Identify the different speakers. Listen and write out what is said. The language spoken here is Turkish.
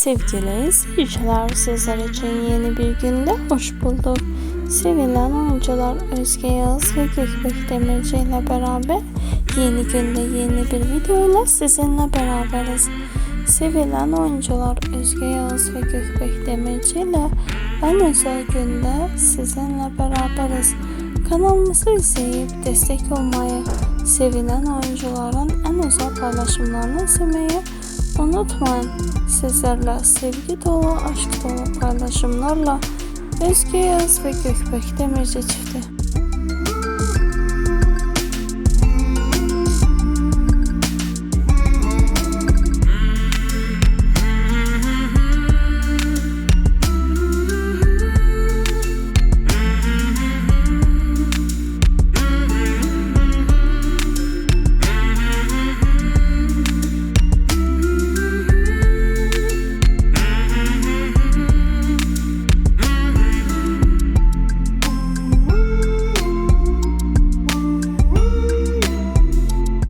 Speaker 1: Sevgili izleyiciler sizler için yeni bir günde hoş bulduk. Sevilen oyuncular Özge Yağız ve Gökbek Demirci ile beraber yeni günde yeni bir videoyla sizinle beraberiz. Sevilen oyuncular Özge Yağız ve Gökbek Demirci ile en özel günde sizinle beraberiz. Kanalımızı izleyip destek olmayı, sevilen oyuncuların en özel paylaşımlarını izlemeyi unutmayın. Sizlerle sevgi dolu, aşk dolu paylaşımlarla Özge Yağız ve Gökbek Demirci çifti.